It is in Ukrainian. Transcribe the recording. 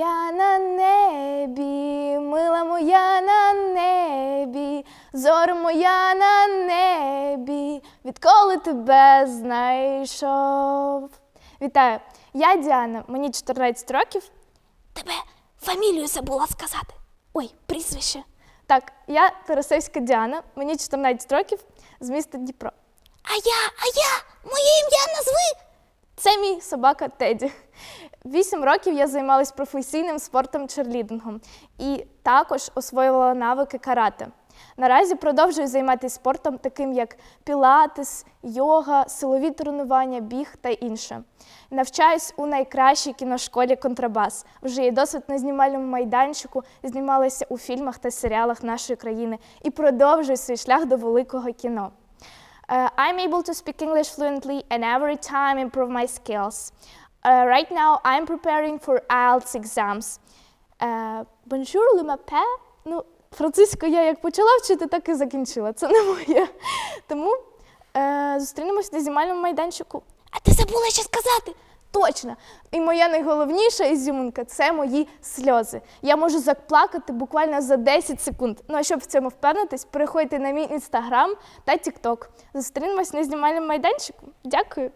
моя на небі, мила моя на небі, зоре моя на небі, відколи тебе знайшов. Вітаю! Я Діана, мені 14 років. Тебе фамілію забула сказати. Ой, прізвище. Так, я Тарасевська Діана, мені 14 років з міста Дніпро. А я, а я, моє ім'я назви. Це мій собака Теді. Вісім років я займалась професійним спортом черлідингом і також освоювала навики карате. Наразі продовжую займатися спортом, таким як пілатес, йога, силові тренування, біг та інше. Навчаюсь у найкращій кіношколі Контрабас. Вже є досвід на знімальному майданчику, знімалася у фільмах та серіалах нашої країни і продовжую свій шлях до великого кіно. Uh, I'm able to speak English fluently and every time improve my skills. Uh, right now, I'm preparing for IELTS exams. Bonjour, le matin. Ну, французьку я як почала вчити, так і закінчила. Це не моє. Тому е, зустрінемось на знімальному майданчику. А ти забула ще сказати. Точно. І моя найголовніша ізюминка це мої сльози. Я можу заплакати буквально за 10 секунд. Ну а щоб в цьому впевнитись, переходьте на мій інстаграм та тікток. Зустрінемось на знімальному майданчику. Дякую.